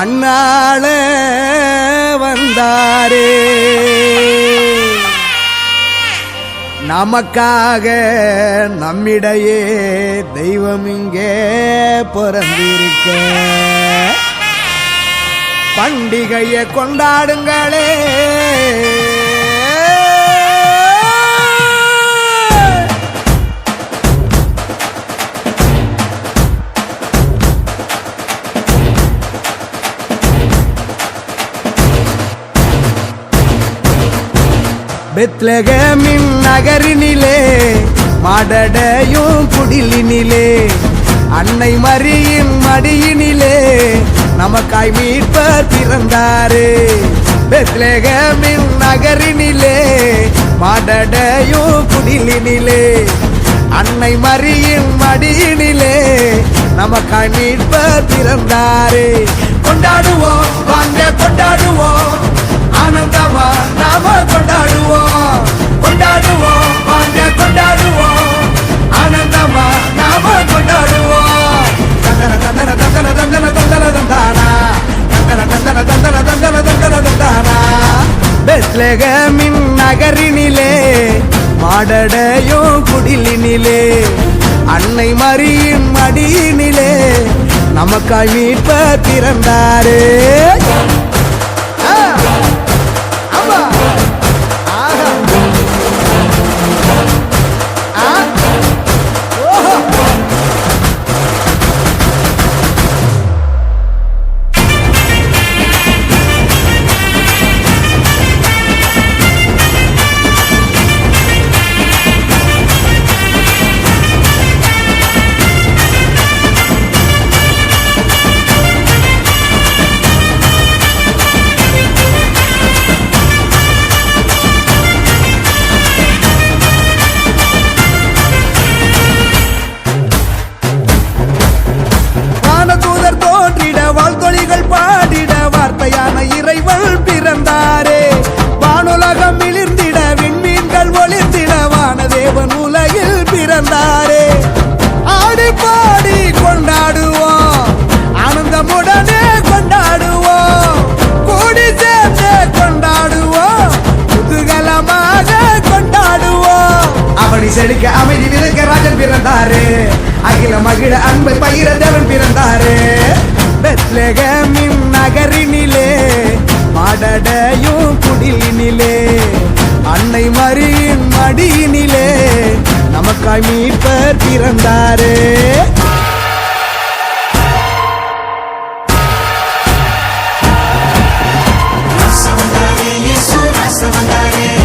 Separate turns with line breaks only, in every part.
மண்ணாள வந்தாரே. நமக்காக நம்மிடையே தெய்வம் இங்கே பிறந்திருக்க. பண்டிகையை கொண்டாடுங்களே. பெத்லகமின் நகரினிலே மாடடையும் குடிலினிலே அன்னை மரியின் மடியினிலே நமக்காய் மீட்பர் பிறந்தாரு பெத்லகமின் நகரினிலே மாடடையும் குடிலினிலே அன்னை மரியின் மடியினிலே நமக்காய் மீட்பர் பிறந்தாரு கொண்டாடுவோம் வாங்க கொண்டாடுவோம். மாடடையோ குடிலினிலே அன்னை மறியின் மடியினிலே நமக்காய் மீட்ப பிறந்தாரே செழிக்க அமைதி விதைக்க ராஜன் பிறந்தாரு. அகில மகிழ அன்பை பகிர தேவன் பிறந்தாரு. பெத்லகமின் நகரினிலே மாடடையும் குடிலினிலே அன்னை மரியின் மடியினிலே நமக்காய் மீட்பர் பிறந்தாரே. வந்தாரே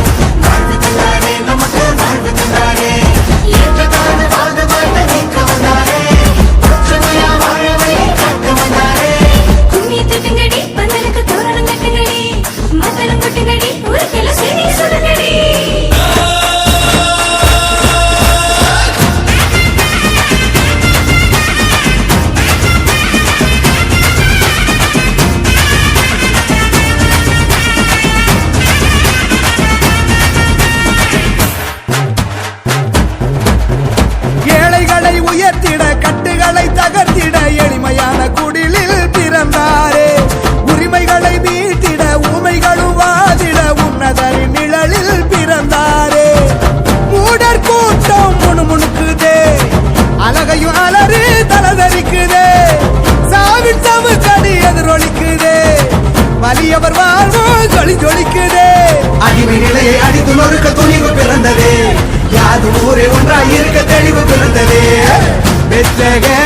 வலியவர் ஜொலி ஜொலிக்குதே. அடிமை நிலையை அடித்து நொறுக்க துணிவு பிறந்ததே. யாது ஊரே ஒன்றாய் இருக்க தெளிவு பிறந்ததே. பெத்தகமி